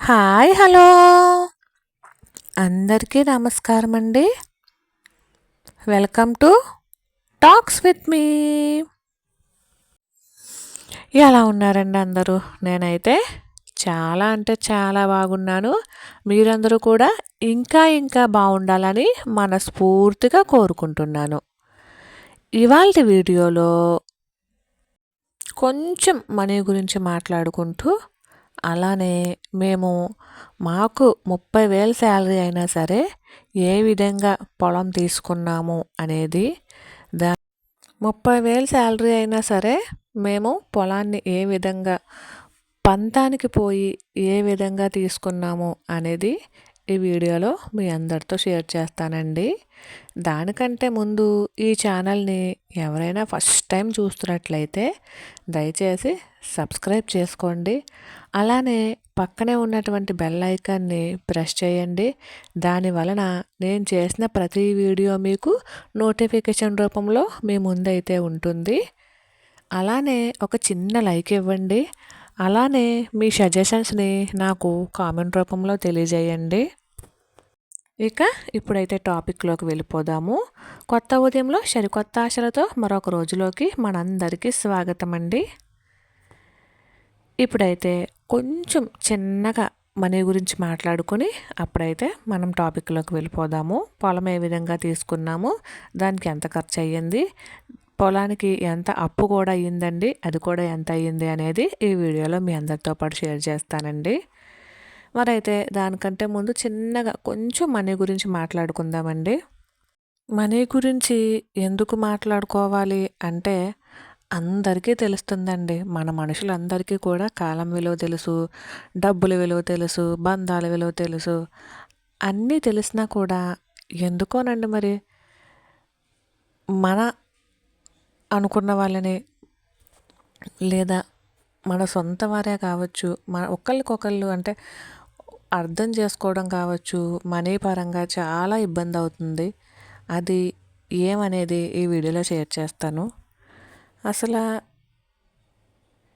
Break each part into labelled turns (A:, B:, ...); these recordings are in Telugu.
A: Hi hello. అందరికీ నమస్కారం అండి welcome to talks with me. ఎలా ఉన్నారండి అందరూ? నేనైతే చాలా అంటే చాలా బాగున్నాను. మీరందరూ కూడా ఇంకా ఇంకా బాగుండాలని మనస్ఫూర్తిగా కోరుకుంటున్నాను. ఇవాళ వీడియోలో కొంచెం మనీ గురించి మాట్లాడుకుంటూ అలానే మేము మాకు ముప్పై వేలు శాలరీ అయినా సరే ఏ విధంగా పొలం తీసుకున్నాము అనేది దా ముప్పై వేలు శాలరీ అయినా సరే మేము పొలాన్ని ఏ విధంగా పంతానికి పోయి ఏ విధంగా తీసుకున్నాము అనేది ఈ వీడియోలో మీ అందరితో షేర్ చేస్తానండి. దానికంటే ముందు ఈ ఛానల్ని ఎవరైనా ఫస్ట్ టైం చూస్తున్నట్లయితే దయచేసి సబ్స్క్రైబ్ చేసుకోండి. అలానే పక్కనే ఉన్నటువంటి బెల్ ఐకాన్ని ప్రెస్ చేయండి. దాని వలన నేను చేసిన ప్రతి వీడియో మీకు నోటిఫికేషన్ రూపంలో మీ ముందైతే ఉంటుంది. అలానే ఒక చిన్న లైక్ ఇవ్వండి. అలానే మీ సజెషన్స్ని నాకు కామెంట్ రూపంలో తెలియజేయండి. ఇక ఇప్పుడైతే టాపిక్లోకి వెళ్ళిపోదాము. కొత్త ఉదయంలో సరికొత్త ఆశలతో మరొక రోజులోకి మనందరికీ స్వాగతం అండి ఇప్పుడైతే కొంచెం చిన్నగా మనీ గురించి మాట్లాడుకొని అప్పుడైతే మనం టాపిక్లోకి వెళ్ళిపోదాము. పొలం ఏ విధంగా తీసుకున్నాము దానికి ఎంత ఖర్చు అయ్యింది పొలానికి ఎంత అప్పు కూడా అయ్యిందండి అది కూడా ఎంత అయ్యింది అనేది ఈ వీడియోలో మీ అందరితో పాటు షేర్ చేస్తానండి. మరైతే దానికంటే ముందు చిన్నగా కొంచెం మనీ గురించి మాట్లాడుకుందామండి. మనీ గురించి ఎందుకు మాట్లాడుకోవాలి అంటే అందరికీ తెలుస్తుందండి. మన మనుషులందరికీ కూడా కాలం విలువ తెలుసు డబ్బుల విలువ తెలుసు బంధాల విలువ తెలుసు. అన్నీ తెలిసినా కూడా ఎందుకోనండి మరి? మన అనుకున్న వాళ్ళని లేదా మన సొంత వారే కావచ్చు మన ఒకళ్ళకొకళ్ళు అంటే అర్థం చేసుకోవడం కావచ్చు మనీ పరంగా చాలా ఇబ్బంది అవుతుంది. అది ఏమనేది ఈ వీడియోలో షేర్ చేస్తాను. అసలు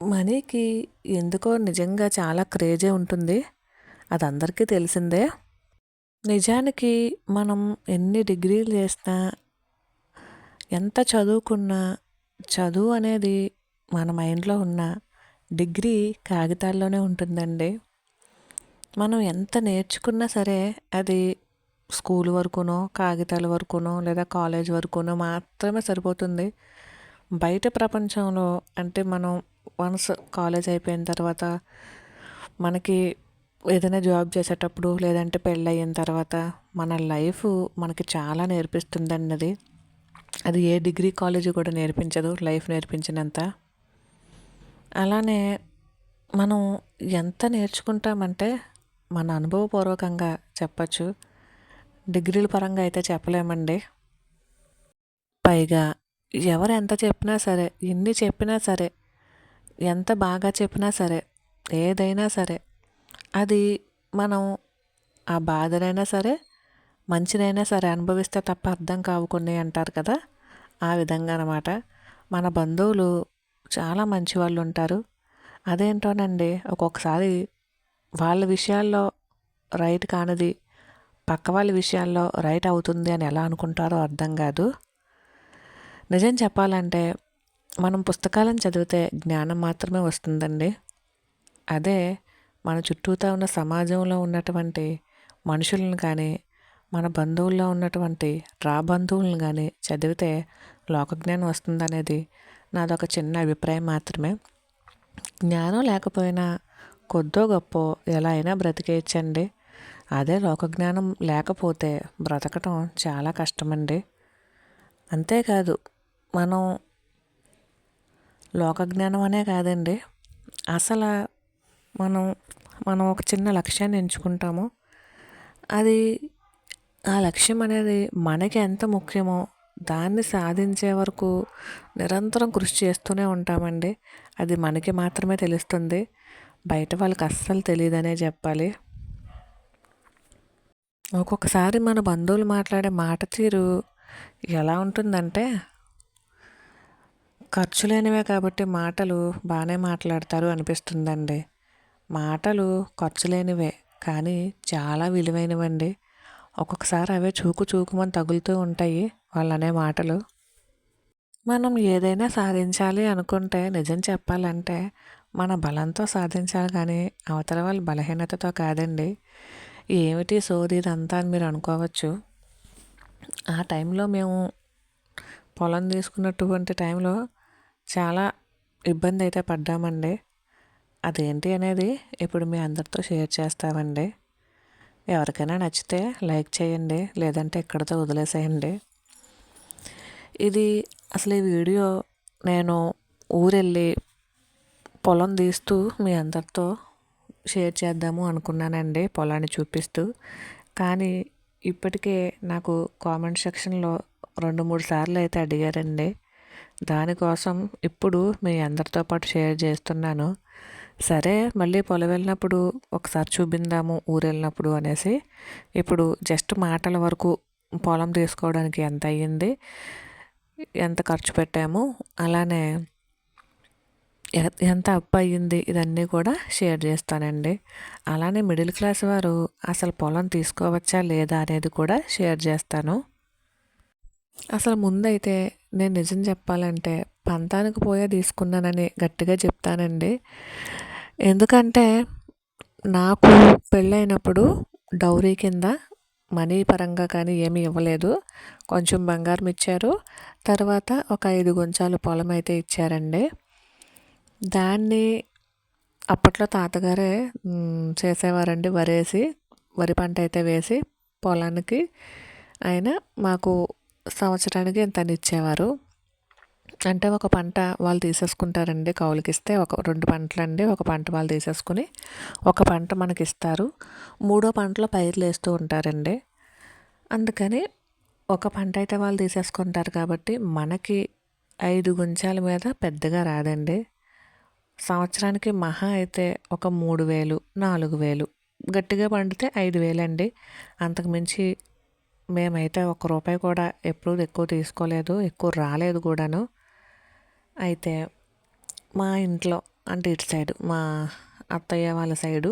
A: మనీకి ఎందుకో నిజంగా చాలా క్రేజే ఉంటుంది. అది అందరికీ తెలిసిందే. నిజానికి మనం ఎన్ని డిగ్రీలు చేసినా ఎంత చదువుకున్నా చదువు అనేది మన మైండ్లో ఉన్న డిగ్రీ కాగితాల్లోనే ఉంటుందండి. మనం ఎంత నేర్చుకున్నా సరే అది స్కూల్ వరకునో కాగితాల వరకునో లేదా కాలేజ్ వరకునో మాత్రమే సరిపోతుంది. బయట ప్రపంచంలో అంటే మనం వన్స్ కాలేజ్ అయిపోయిన తర్వాత మనకి ఏదైనా జాబ్ చేసేటప్పుడు లేదంటే పెళ్ళి అయిన తర్వాత మన లైఫ్ మనకి చాలా నేర్పిస్తుంది అది అది ఏ డిగ్రీ కాలేజ్ కూడా నేర్పించదు లైఫ్ నేర్పించినంత. అలానే మనం ఎంత నేర్చుకుంటామంటే మన అనుభవపూర్వకంగా చెప్పచ్చు. డిగ్రీల పరంగా అయితే చెప్పలేమండి. పైగా ఎవరు ఎంత చెప్పినా సరే ఎన్ని చెప్పినా సరే ఎంత బాగా చెప్పినా సరే ఏదైనా సరే అది మనం ఆ బాధనైనా సరే మంచినైనా సరే అనుభవిస్తే తప్ప అర్థం కావు కొన్ని అంటారు కదా. ఆ విధంగా అనమాట మన బంధువులు చాలా మంచి వాళ్ళు ఉంటారు. అదేంటోనండి ఒక్కొక్కసారి వాళ్ళ విషయాల్లో రైట్ కానిది పక్క వాళ్ళ విషయాల్లో రైట్ అవుతుంది అని ఎలా అనుకుంటారో అర్థం కాదు. నిజం చెప్పాలంటే మనం పుస్తకాలను చదివితే జ్ఞానం మాత్రమే వస్తుందండి. అదే మన చుట్టూతా ఉన్న సమాజంలో ఉన్నటువంటి మనుషులను కానీ మన బంధువుల్లో ఉన్నటువంటి రా బంధువులను కానీ చదివితే లోకజ్ఞానం వస్తుందనేది నాదొక చిన్న అభిప్రాయం మాత్రమే. జ్ఞానం లేకపోయినా కొద్దో గొప్ప ఎలా అయినా బ్రతికేయచ్చండి. అదే లోకజ్ఞానం లేకపోతే బ్రతకటం చాలా కష్టమండి. అంతేకాదు మనం లోకజ్ఞానం అనే కాదండి. అసలు మనం మనం ఒక చిన్న లక్ష్యాన్ని ఎంచుకుంటాము. అది ఆ లక్ష్యం అనేది మనకి ఎంత ముఖ్యమో దాన్ని సాధించే వరకు నిరంతరం కృషి చేస్తూనే ఉంటామండి. అది మనకి మాత్రమే తెలుస్తుంది. బయట వాళ్ళకి అస్సలు తెలియదనే చెప్పాలి. ఒక్కొక్కసారి మన బంధువులు మాట్లాడే మాట తీరు ఎలా ఉంటుందంటే ఖర్చు లేనివే కాబట్టి మాటలు బాగానే మాట్లాడతారు అనిపిస్తుందండి. మాటలు ఖర్చు లేనివే కానీ చాలా విలువైనవండి. ఒక్కొక్కసారి అవే చూకు చూకుమని తగులుతూ ఉంటాయి వాళ్ళనే మాటలు. మనం ఏదైనా సాధించాలి అనుకుంటే నిజం చెప్పాలంటే మన బలంతో సాధించాలి కానీ అవతల వాళ్ళ బలహీనతతో కాదండి. ఏమిటి సోది ఇదంతా అని మీరు అనుకోవచ్చు. ఆ టైంలో మేము పొలం తీసుకున్నటువంటి టైంలో చాలా ఇబ్బంది అయితే పడ్డామండి. అదేంటి అనేది ఇప్పుడు మీ అందరితో షేర్ చేస్తామండి. ఎవరికైనా నచ్చితే లైక్ చేయండి లేదంటే ఎక్కడితో వదిలేసేయండి. ఇది అసలు ఈ వీడియో నేను ఊరెళ్ళి పొలం తీస్తూ మీ అందరితో షేర్ చేద్దాము అనుకున్నానండి పొలాన్ని చూపిస్తూ. కానీ ఇప్పటికే నాకు కామెంట్ సెక్షన్లో రెండు మూడు సార్లు అయితే అడిగారండి. దానికోసం ఇప్పుడు మీ అందరితో పాటు షేర్ చేస్తున్నాను. సరే మళ్ళీ పొలం వెళ్ళినప్పుడు ఒకసారి చూపిందాము ఊరు వెళ్ళినప్పుడు అనేసి. ఇప్పుడు జస్ట్ మాటల వరకు పొలం తీసుకోవడానికి ఎంత అయ్యింది ఎంత ఖర్చు పెట్టాము అలానే ఎంత అప్పు అయ్యింది ఇదన్నీ కూడా షేర్ చేస్తానండి. అలానే మిడిల్ క్లాస్ వారు అసలు పొలం తీసుకోవచ్చా లేదా అనేది కూడా షేర్ చేస్తాను. అసలు ముందైతే నేను నిజం చెప్పాలంటే పంతానికి పోయే తీసుకున్నానని గట్టిగా చెప్తానండి. ఎందుకంటే నాకు పెళ్ళైనప్పుడు డౌరీ కింద మనీ పరంగా కానీ ఏమీ ఇవ్వలేదు. కొంచెం బంగారం ఇచ్చారు. తర్వాత ఒక ఐదు గుంచాలు పొలం అయితే ఇచ్చారండి. దాన్ని అప్పట్లో తాతగారే చేసేవారండి వరేసి వరి పంట అయితే వేసి పొలానికి. ఆయన మాకు సంవత్సరానికి ఇంత ఇచ్చేవారు? అంటే ఒక పంట వాళ్ళు తీసేసుకుంటారండి కౌలుకిస్తే ఒక రెండు పంటలు అండి ఒక పంట వాళ్ళు తీసేసుకుని ఒక పంట మనకి ఇస్తారు మూడో పంటలో పైర్లు వేస్తూ ఉంటారండి. అందుకని ఒక పంట అయితే వాళ్ళు తీసేసుకుంటారు కాబట్టి మనకి ఐదు గుంచాల మీద పెద్దగా రాదండి. సంవత్సరానికి మహా అయితే ఒక మూడు వేలు నాలుగు వేలు గట్టిగా పండితే ఐదు వేలండి. అంతకుమించి మేమైతే ఒక రూపాయి కూడా ఎప్పుడు ఎక్కువ తీసుకోలేదు ఎక్కువ రాలేదు కూడాను. అయితే మా ఇంట్లో అంటే ఇటు సైడు మా అత్తయ్య వాళ్ళ సైడు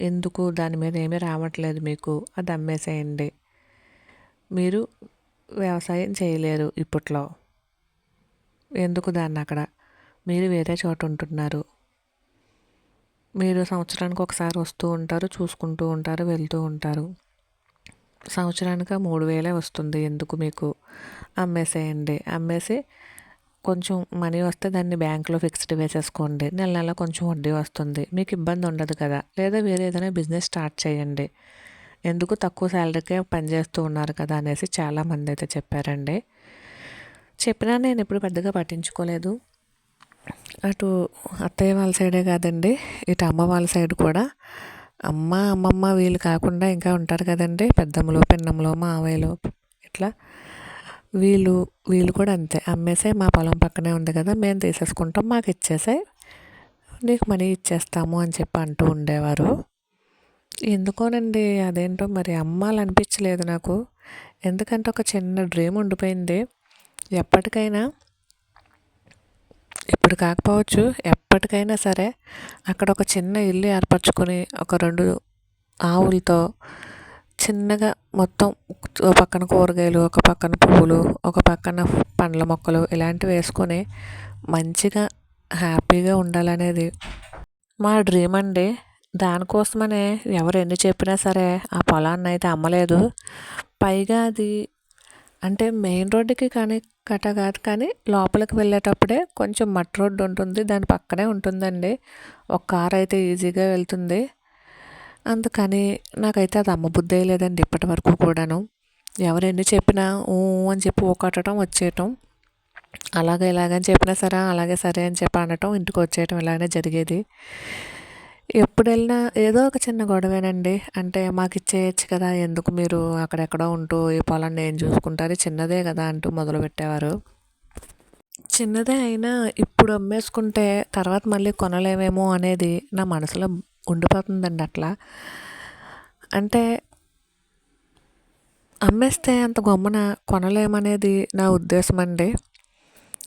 A: ఎందుకు దాని మీద ఏమీ రావట్లేదు మీకు అది అమ్మేసేయండి. మీరు వ్యవసాయం చేయలేరు ఇప్పట్లో. ఎందుకు దాన్ని అక్కడ? మీరు వేరే చోట ఉంటున్నారు. మీరు సంవత్సరానికి ఒకసారి వస్తూ ఉంటారు చూసుకుంటూ ఉంటారు వెళ్తూ ఉంటారు. సంవత్సరానికి మూడు వేలే వస్తుంది. ఎందుకు మీకు? అమ్మేసేయండి అమ్మేసి కొంచెం మనీ వస్తే దాన్ని బ్యాంకులో ఫిక్స్డ్ వేసేసుకోండి. నెల నెల కొంచెం వడ్డీ వస్తుంది. మీకు ఇబ్బంది ఉండదు కదా? లేదా వేరే ఏదైనా బిజినెస్ స్టార్ట్ చేయండి. ఎందుకు? తక్కువ శాలరీకే పనిచేస్తూ ఉన్నారు కదా అనేసి చాలామంది అయితే చెప్పారండి. చెప్పినా నేను ఎప్పుడు పెద్దగా పట్టించుకోలేదు. అటు అత్తయ్య వాళ్ళ సైడే కాదండి. ఇటు అమ్మ వాళ్ళ సైడ్ కూడా. అమ్మ అమ్మమ్మ వీళ్ళు కాకుండా ఇంకా ఉంటారు కదండి. పెద్దమ్మలు పిన్నమ్మలు మావయ్యలో ఇట్లా. వీళ్ళు వీళ్ళు కూడా అంతే. అమ్మేసే మా పొలం పక్కనే ఉంది కదా మేము తీసేసుకుంటాం మాకు ఇచ్చేసే నీకు మనీ ఇచ్చేస్తాము అని చెప్పి అంటూ ఉండేవారు. ఎందుకోనండి? అదేంటో మరి అమ్మాలనిపించలేదు నాకు. ఎందుకంటే ఒక చిన్న డ్రీమ్ ఉండిపోయింది. ఎప్పటికైనా ఇప్పుడు కాకపోవచ్చు ఎప్పటికైనా సరే అక్కడ ఒక చిన్న ఇల్లు ఏర్పరచుకొని ఒక రెండు ఆవులతో చిన్నగా మొత్తం ఒక పక్కన కూరగాయలు ఒక పక్కన పువ్వులు ఒక పక్కన పండ్ల మొక్కలు ఇలాంటివి వేసుకొని మంచిగా హ్యాపీగా ఉండాలనేది మా డ్రీమ్ అండి. దానికోసమనే ఎవరు ఎన్ని చెప్పినా సరే ఆ పొలాన్ని అయితే అమ్మలేదు. పైగా అది అంటే మెయిన్ రోడ్డుకి కానీ కట్ట కాదు కానీ లోపలికి వెళ్ళేటప్పుడే కొంచెం మట్టి రోడ్డు ఉంటుంది. దాని పక్కనే ఉంటుందండి. ఒక కార్ అయితే ఈజీగా వెళ్తుంది. అందుకని నాకైతే అది అమ్మబుద్ధి లేదండి ఇప్పటి వరకు కూడాను. ఎవరు ఎన్ని చెప్పినా ఊ అని చెప్పి కట్టడం వచ్చేయటం. అలాగే ఇలాగని చెప్పినా సరే అలాగే సరే అని చెప్పి అనటం ఇంటికి వచ్చేయటం ఇలానే జరిగేది. ఎప్పుడు వెళ్ళినా ఏదో ఒక చిన్న గొడవేనండి. అంటే మాకు ఇచ్చేయచ్చు కదా ఎందుకు మీరు అక్కడెక్కడో ఉంటూ ఈ పొలాన్ని ఏం చూసుకుంటారు చిన్నదే కదా అంటూ మొదలుపెట్టేవారు. చిన్నదే అయినా ఇప్పుడు అమ్మేసుకుంటే తర్వాత మళ్ళీ కొనలేమేమో అనేది నా మనసులో ఉండిపోతుందండి అట్లా. అంటే అమ్మేస్తే అంత గొమ్మన కొనలేమనేది నా ఉద్దేశం అండి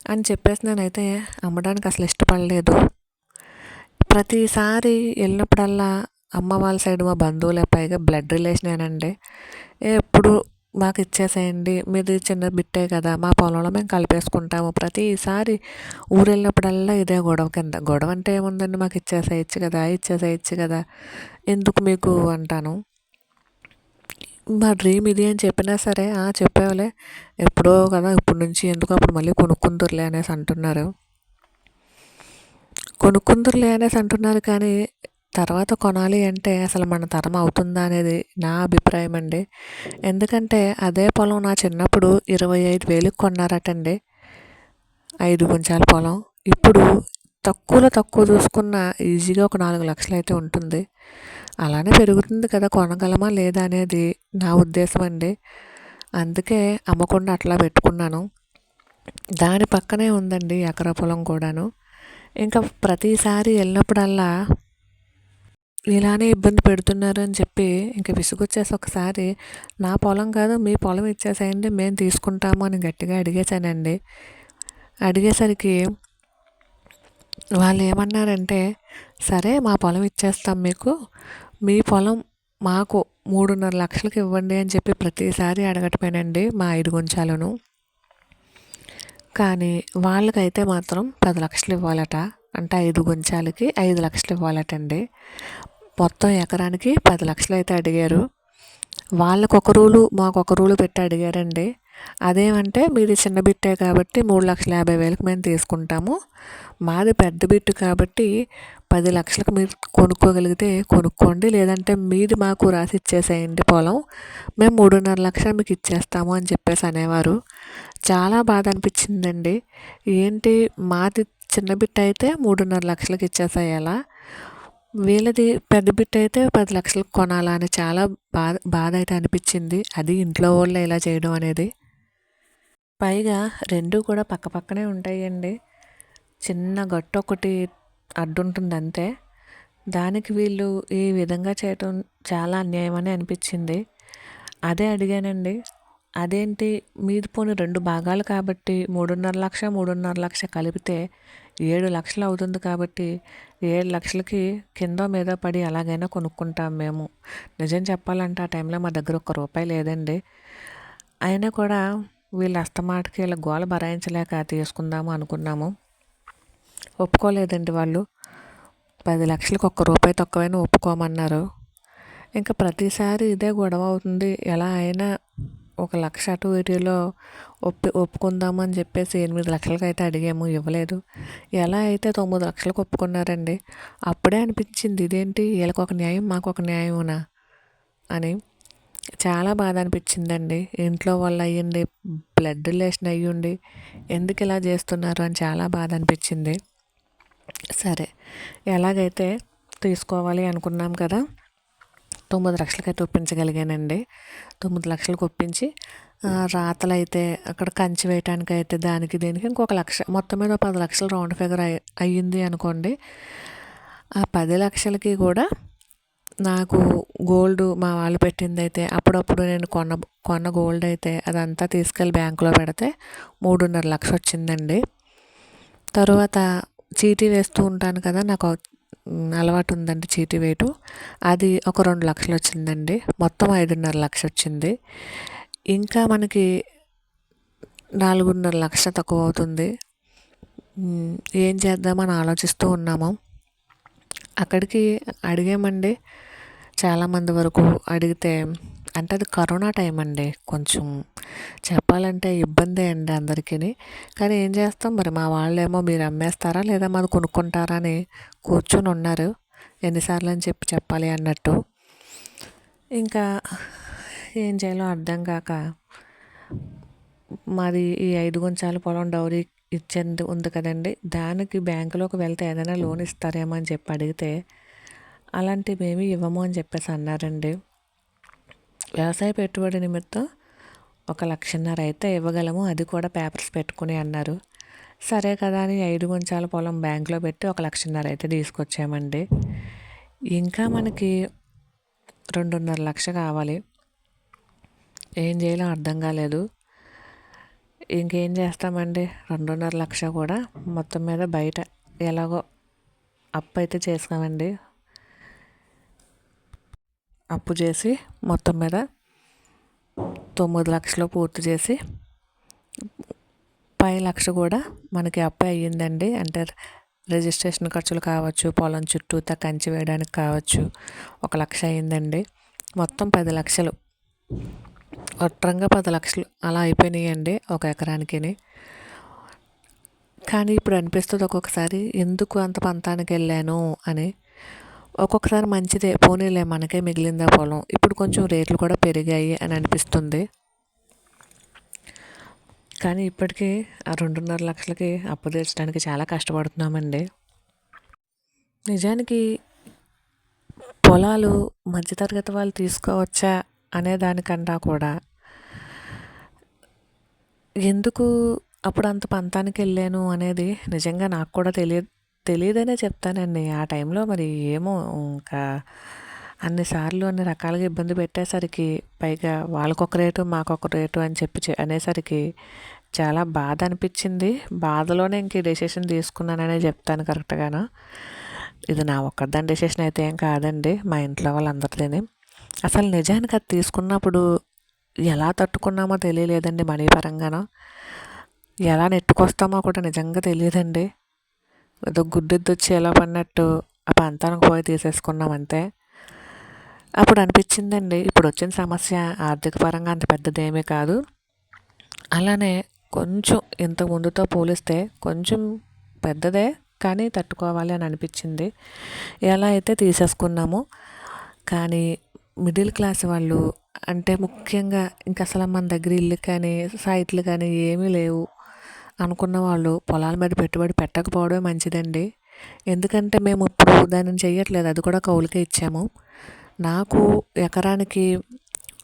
A: అని చెప్పేసి నేనైతే అమ్మడానికి అసలు ఇష్టపడలేదు. ప్రతిసారి వెళ్ళినప్పుడల్లా అమ్మ వాళ్ళ సైడ్ మా బంధువులే పైగా బ్లడ్ రిలేషనేనండి ఎప్పుడు మాకు ఇచ్చేసేయండి మీది చిన్న బిట్టే కదా మా పొలంలో మేము కలిపేసుకుంటాము. ప్రతిసారి ఊరు వెళ్ళినప్పుడల్లా ఇదే గొడవ కింద. గొడవ అంటే ఏముందండి? మాకు ఇచ్చేసేయచ్చు కదా ఇచ్చేసేయచ్చు కదా ఎందుకు మీకు అంటాను? మా డ్రీమ్ ఇది అని చెప్పినా సరే చెప్పేవలే ఎప్పుడో కదా ఇప్పటి నుంచి ఎందుకు అప్పుడు మళ్ళీ కొనుక్కుందరులే అనేసి అంటున్నారు. కొనుక్కుందరులే అనేసి అంటున్నారు కానీ తర్వాత కొనాలి అంటే అసలు మన తరం అవుతుందా అనేది నా అభిప్రాయం అండి. ఎందుకంటే అదే పొలం నా చిన్నప్పుడు ఇరవై ఐదు వేలకు కొన్నారటండి. ఐదు గుంచాల పొలం. ఇప్పుడు తక్కువలో తక్కువ చూసుకున్న ఈజీగా ఒక నాలుగు లక్షలు అయితే ఉంటుంది. అలానే పెరుగుతుంది కదా కొనగలమా లేదా అనేది నా ఉద్దేశం అండి. అందుకే అమ్మకుండా అట్లా పెట్టుకున్నాను. దాని పక్కనే ఉందండి ఎకరా పొలం కూడాను. ఇంకా ప్రతిసారి వెళ్ళినప్పుడల్లా ఇలానే ఇబ్బంది పెడుతున్నారు అని చెప్పి ఇంక విసుగొచ్చేసి ఒకసారి నా పొలం కాదు మీ పొలం ఇచ్చేసేయండి మేము తీసుకుంటాము అని గట్టిగా అడిగేశానండి. అడిగేసరికి వాళ్ళు ఏమన్నారంటే సరే మా పొలం ఇచ్చేస్తాం మీకు మీ పొలం మాకు మూడున్నర లక్షలకి ఇవ్వండి అని చెప్పి ప్రతిసారి అడగటమేనండి మా ఐదు గుంచాలను కానీ వాళ్ళకైతే మాత్రం పది లక్షలు ఇవ్వాలట. అంటే ఐదు గుంచాలకి ఐదు లక్షలు ఇవ్వాలటండి. మొత్తం ఎకరానికి పది లక్షలు అయితే అడిగారు. వాళ్ళకు ఒక రూలు మాకు ఒక రూలు పెట్టి అడిగారండి. అదేమంటే మీది చిన్న బిట్టే కాబట్టి మూడు లక్షల యాభై వేలకు మేము తీసుకుంటాము. మాది పెద్ద బిట్టు కాబట్టి పది లక్షలకు మీరు కొనుక్కోగలిగితే కొనుక్కోండి. లేదంటే మీది మాకు రాసి ఇచ్చేసేయండి పొలం. మేము మూడున్నర లక్షలు మీకు ఇచ్చేస్తాము అని చెప్పేసి అనేవారు. చాలా బాధ అనిపించిందండి ఏంటి మాది చిన్న బిట్ అయితే మూడున్నర లక్షలకి ఇచ్చేసేయాలా వీళ్ళది పెద్ద బిట్ అయితే పది లక్షలకు కొనాలా అని చాలా బాధ బాధ అయితే అనిపించింది అది ఇంట్లో వాళ్ళు ఇలా చేయడం అనేది. పైగా రెండు కూడా పక్క పక్కనే ఉంటాయండి. చిన్న గట్టు ఒకటి అడ్డుంటుంది అంతే. దానికి వీళ్ళు ఈ విధంగా చేయటం చాలా అన్యాయం అని అనిపించింది అదే అడిగానండి. అదేంటి? మీది పోని రెండు భాగాలు కాబట్టి మూడున్నర లక్ష మూడున్నర లక్ష కలిపితే ఏడు లక్షలు అవుతుంది కాబట్టి ఏడు లక్షలకి కింద మీద పడి ఎలాగైనా కొనుక్కుంటాం మేము. నిజం చెప్పాలంటే ఆ టైంలో మా దగ్గర ఒక్క రూపాయి లేదండి. అయినా కూడా వీళ్ళు అస్తమాటకి వీళ్ళ గోల భరాయించలేక తీసుకుందాము అనుకున్నాము. ఒప్పుకోలేదండి వాళ్ళు. పది లక్షలకు ఒక్క రూపాయి తక్కువైనా ఒప్పుకోమన్నారు. ఇంకా ప్రతిసారి ఇదే గొడవ అవుతుంది. ఎలా అయినా ఒక లక్ష అటు ఇటులో ఒప్పి ఒప్పుకుందామని చెప్పేసి ఎనిమిది లక్షలకి అయితే అడిగాము ఇవ్వలేదు. ఎలా అయితే తొమ్మిది లక్షలకు ఒప్పుకున్నారండి? అప్పుడే అనిపించింది ఇదేంటి? వీళ్ళకి ఒక న్యాయం మాకు ఒక న్యాయమునా? అని. చాలా బాధ అనిపించిందండి. ఇంట్లో వాళ్ళు అయ్యండి బ్లడ్ రిలేషన్ అయ్యుండి ఎందుకు ఇలా చేస్తున్నారు అని చాలా బాధ అనిపించింది. సరే ఎలాగైతే తీసుకోవాలి అనుకున్నాం కదా తొమ్మిది లక్షలకైతే ఒప్పించగలిగానండి. తొమ్మిది లక్షలకు ఒప్పించి రాతలు అయితే అక్కడ కంచి వేయటానికి అయితే దానికి దీనికి ఇంకొక లక్ష మొత్తం మీద పది లక్షలు రౌండ్ ఫిగర్ అయ్యింది అనుకోండి. ఆ పది లక్షలకి కూడా నాకు గోల్డ్ మా వాళ్ళు పెట్టింది అయితే అప్పుడప్పుడు నేను కొన్న కొన్న గోల్డ్ అయితే అదంతా తీసుకెళ్ళి బ్యాంకులో పెడితే మూడున్నర లక్ష వచ్చిందండి. తర్వాత చీటీ వేస్తూ ఉంటాను కదా నాకు అలవాటు ఉందండి చీటీ వేయటం. అది ఒక రెండు లక్షలు వచ్చిందండి. మొత్తం ఐదున్నర లక్ష వచ్చింది. ఇంకా మనకి నాలుగున్నర లక్ష తక్కువ అవుతుంది. ఏం చేద్దామని ఆలోచిస్తూ ఉన్నాము. అక్కడికి అడిగామండి. చాలామంది వరకు అడిగితే అంటే అది కరోనా టైం అండి. కొంచెం చెప్పాలంటే ఇబ్బందే అండి అందరికీ కానీ ఏం చేస్తాం? మరి మా వాళ్ళేమో మీరు అమ్మేస్తారా? లేదా మాది కొనుక్కుంటారా? అని కూర్చొని ఉన్నారు. ఎన్నిసార్లు అని చెప్పి చెప్పాలి అన్నట్టు. ఇంకా ఏం చేయాలో అర్థం కాక మాది ఈ ఐదు గుంచాల పొలం డౌరీ ఇచ్చేది ఉంది కదండి. దానికి బ్యాంకులోకి వెళ్తే ఏదైనా లోన్ ఇస్తారేమో అని చెప్పి అడిగితే అలాంటివి ఏమి ఇవ్వము అని చెప్పేసి అన్నారండి. వ్యవసాయ పెట్టుబడి నిమిత్తం ఒక లక్షన్నర అయితే ఇవ్వగలము. అది కూడా పేపర్స్ పెట్టుకుని అన్నారు. సరే కదా అని ఐదు గుంచాల పొలం బ్యాంకులో పెట్టి ఒక లక్షన్నర అయితే తీసుకొచ్చామండి. ఇంకా మనకి రెండున్నర లక్ష కావాలి. ఏం చేయాలో అర్థం కాలేదు. ఇంకేం చేస్తామండి? రెండున్నర లక్ష కూడా మొత్తం మీద బయట ఎలాగో అప్పు అయితే చేసామండి అప్పు చేసి మొత్తం మీద తొమ్మిది లక్షలు పూర్తి చేసి పై లక్ష కూడా మనకి అప్పు అయ్యిందండి. అంటే రిజిస్ట్రేషన్ ఖర్చులు కావచ్చు పొలం చుట్టూ కంచి వేయడానికి కావచ్చు ఒక లక్ష అయిందండి మొత్తం పది లక్షలు. ఒట్టరంగా పది లక్షలు అలా అయిపోయినాయండి ఒక ఎకరానికి కానీ ఇప్పుడు అనిపిస్తుంది ఒక్కొక్కసారి ఎందుకు అంత పంతానికి వెళ్ళాను అని ఒక్కొక్కసారి మంచిదే పోనీలే మనకే మిగిలిందా పొలం. ఇప్పుడు కొంచెం రేట్లు కూడా పెరిగాయి అని అనిపిస్తుంది. కానీ ఇప్పటికీ ఆ రెండున్నర లక్షలకి అప్పు తీర్చడానికి చాలా కష్టపడుతున్నామండి. నిజానికి పొలాలు మధ్యతరగతి వాళ్ళు తీసుకోవచ్చా అనే దానికన్నా కూడా ఎందుకు అప్పుడు అంత పంతానికి వెళ్ళాను అనేది నిజంగా నాకు కూడా తెలియదు. తెలియదనే చెప్తానండి. ఆ టైంలో మరి ఏమో ఇంకా అన్నిసార్లు అన్ని రకాలుగా ఇబ్బంది పెట్టేసరికి పైగా వాళ్ళకొక రేటు మాకొక రేటు అని చెప్పి అనేసరికి చాలా బాధ అనిపించింది. బాధలోనే ఇంక డెసిషన్ తీసుకున్నాననే చెప్తాను కరెక్ట్గాను. ఇది నా ఒక్కదాని డెసిషన్ అయితే ఏం కాదండి. మా ఇంట్లో వాళ్ళందరితోనే అసలు నిజానికి అది తీసుకున్నప్పుడు ఎలా తట్టుకున్నామో తెలియలేదండి మనీ పరంగానో. ఎలా నెట్టుకొస్తామో కూడా నిజంగా తెలియదండి. ఏదో గుడ్డెద్దొచ్చి ఎలా పడినట్టు ఆ పంతానికి పోయి తీసేసుకున్నాం అంతే అప్పుడు అనిపించిందండి ఇప్పుడు వచ్చిన సమస్య ఆర్థిక పరంగా అంత పెద్దదేమీ కాదు. అలానే కొంచెం ఇంత ముందుతో పోలిస్తే కొంచెం పెద్దదే కానీ తట్టుకోవాలి అని అనిపించింది. ఎలా అయితే తీసేసుకున్నాము కానీ మిడిల్ క్లాస్ వాళ్ళు అంటే ముఖ్యంగా ఇంకా అసలు మన దగ్గర ఇల్లు కానీ సైట్లు కానీ ఏమీ లేవు. అనుకున్న వాళ్ళు పొలాల మీద పెట్టుబడి పెట్టకపోవడమే మంచిదండి. ఎందుకంటే మేము ఇప్పుడు దానిని చేయట్లేదు అది కూడా కౌలుకే ఇచ్చాము. నాకు ఎకరానికి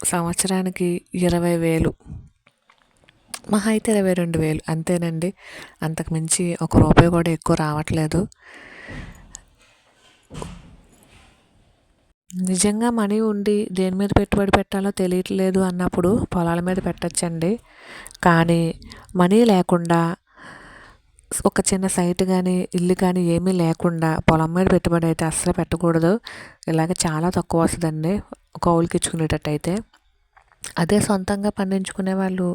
A: సంవత్సరానికి ఇరవై వేలు. మహా అయితే ఇరవై రెండు వేలు. అంతేనండి. అంతకుమించి ఒక రూపాయి కూడా ఎక్కువ రావట్లేదు. నిజంగా మనీ ఉండి దేని మీద పెట్టుబడి పెట్టాలో తెలియట్లేదు అన్నప్పుడు పొలాల మీద పెట్టచ్చండి. కానీ మనీ లేకుండా ఒక చిన్న సైట్ కానీ ఇల్లు కానీ ఏమీ లేకుండా పొలం మీద పెట్టుబడి అయితే అస్సలు పెట్టకూడదు. ఇలాగ చాలా తక్కువ వస్తుందండి కౌలుకి ఇచ్చుకునేటట్టయితే అదే సొంతంగా పండించుకునే వాళ్ళు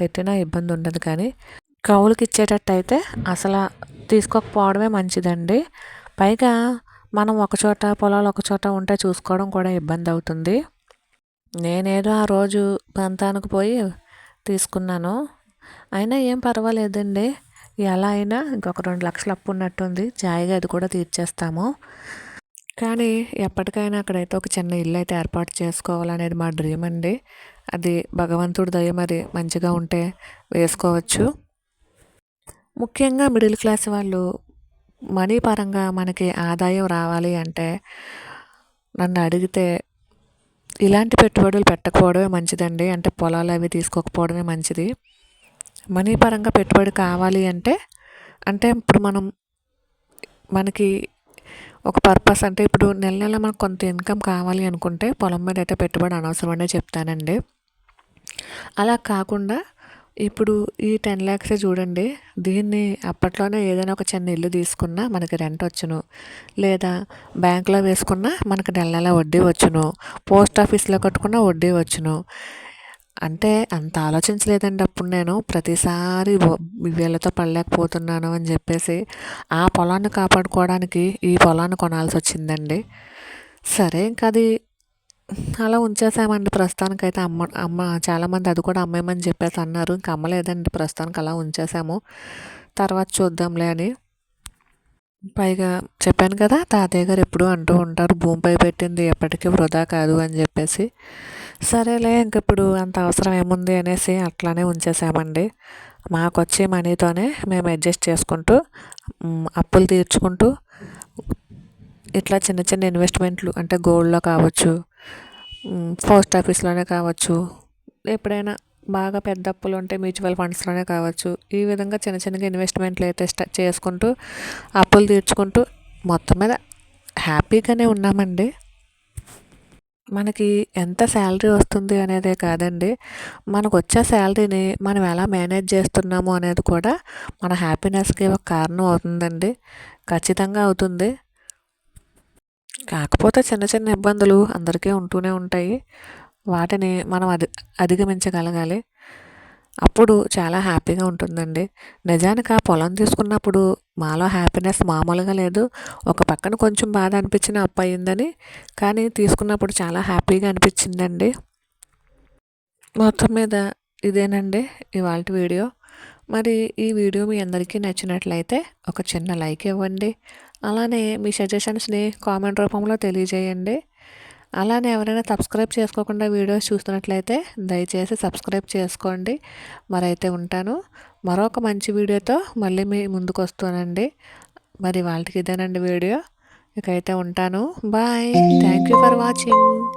A: పెట్టినా ఇబ్బంది ఉండదు కానీ కౌలుకి ఇచ్చేటట్టయితే అసలు తీసుకోకపోవడమే మంచిదండి. పైగా మనం ఒకచోట పొలాలు ఒకచోట ఉంటే చూసుకోవడం కూడా ఇబ్బంది అవుతుంది నేనేదో ఆ రోజు పంతానికి పోయి తీసుకున్నాను. అయినా ఏం పర్వాలేదండి. ఎలా అయినా ఇంకొక రెండు లక్షలు అప్పు ఉన్నట్టుంది. జాయిగా అది కూడా తీర్చేస్తాము. కానీ ఎప్పటికైనా అక్కడైతే ఒక చిన్న ఇల్లు అయితే ఏర్పాటు చేసుకోవాలనేది మా డ్రీమ్ అండి. అది భగవంతుడి దయ మరి మంచిగా ఉంటే వేసుకోవచ్చు. ముఖ్యంగా మిడిల్ క్లాస్ వాళ్ళు మనీ పరంగా మనకి ఆదాయం రావాలి అంటే నన్ను అడిగితే ఇలాంటి పెట్టుబడులు పెట్టకపోవడమే మంచిదండి. అంటే పొలాలు అవి తీసుకోకపోవడమే మంచిది. మనీ పరంగా పెట్టుబడి కావాలి అంటే అంటే ఇప్పుడు మనం మనకి ఒక పర్పస్ అంటే ఇప్పుడు నెల నెల మనకు కొంత ఇన్కమ్ కావాలి అనుకుంటే పొలం మీద అయితే పెట్టుబడి అనవసరం అనే చెప్తానండి. అలా కాకుండా ఇప్పుడు ఈ టెన్ ల్యాక్సే చూడండి దీన్ని అప్పట్లోనే ఏదైనా ఒక చిన్న ఇల్లు తీసుకున్నా మనకి రెంట్ వచ్చును. లేదా బ్యాంక్లో వేసుకున్నా మనకి నెల నెల వడ్డీ వచ్చును. పోస్ట్ ఆఫీస్లో కట్టుకున్న వడ్డీ వచ్చును. అంటే అంత ఆలోచించలేదండి అప్పుడు నేను. ప్రతిసారి వీళ్ళతో పడలేకపోతున్నాను అని చెప్పేసి ఆ పొలాన్ని కాపాడుకోవడానికి ఈ పొలాన్ని కొనాల్సి వచ్చిందండి. సరే ఇంకా అది అలా ఉంచేసామండి ప్రస్తుతానికైతే అమ్మ అమ్మ చాలామంది అది కూడా అమ్మేమని చెప్పేసి అన్నారు. ఇంకా అమ్మలేదండి ప్రస్తుతానికి అలా ఉంచేసాము. తర్వాత చూద్దాంలే అని పైగా చెప్పాను కదా తాతయ్య గారు ఎప్పుడు అంటూ ఉంటారు భూమిపై పెట్టింది ఎప్పటికీ వృధా కాదు అని చెప్పేసి. సరేలే ఇంక ఇప్పుడు అంత అవసరం ఏముంది అనేసి అట్లానే ఉంచేసామండి. మాకు వచ్చే మనీతోనే మేము అడ్జస్ట్ చేసుకుంటూ అప్పులు తీర్చుకుంటూ ఇట్లా చిన్న చిన్న ఇన్వెస్ట్మెంట్లు అంటే గోల్డ్లో కావచ్చు పోస్ట్ ఆఫీస్లోనే కావచ్చు. ఎప్పుడైనా బాగా పెద్ద అప్పులు ఉంటే మ్యూచువల్ ఫండ్స్లోనే కావచ్చు. ఈ విధంగా చిన్న చిన్నగా ఇన్వెస్ట్మెంట్లు అయితే చేసుకుంటూ అప్పులు తీర్చుకుంటూ మొత్తం మీద హ్యాపీగానే ఉన్నామండి. మనకి ఎంత శాలరీ వస్తుంది అనేదే కాదండి. మనకు వచ్చే శాలరీని మనం ఎలా మేనేజ్ చేస్తున్నాము అనేది కూడా మన హ్యాపీనెస్కి ఒక కారణం అవుతుందండి. ఖచ్చితంగా అవుతుంది. కాకపోతే చిన్న చిన్న ఇబ్బందులు అందరికీ ఉంటూనే ఉంటాయి. వాటిని మనం అధి అధిగమించగలగాలి. అప్పుడు చాలా హ్యాపీగా ఉంటుందండి. నిజానికి ఆ పొలం తీసుకున్నప్పుడు మాలో హ్యాపీనెస్ మామూలుగా లేదు. ఒక పక్కన కొంచెం బాధ అనిపించిన అప్పు అయిందని కానీ తీసుకున్నప్పుడు చాలా హ్యాపీగా అనిపించిందండి. మొత్తం మీద ఇదేనండి ఇవాళ వీడియో. మరి ఈ వీడియో మీ అందరికీ నచ్చినట్లయితే ఒక చిన్న లైక్ ఇవ్వండి. అలానే మీ సజెషన్స్ని కామెంట్ రూపంలో తెలియజేయండి. అలానే ఎవరైనా సబ్స్క్రైబ్ చేసుకోకుండా వీడియోస్ చూస్తున్నట్లయితే దయచేసి సబ్స్క్రైబ్ చేసుకోండి. మరైతే ఉంటాను. మరొక మంచి వీడియోతో మళ్ళీ మీ ముందుకు వస్తానండి మరి వాళ్ళకి ఇదేనండి వీడియో. ఇకైతే ఉంటాను. Bye. Thank you for watching.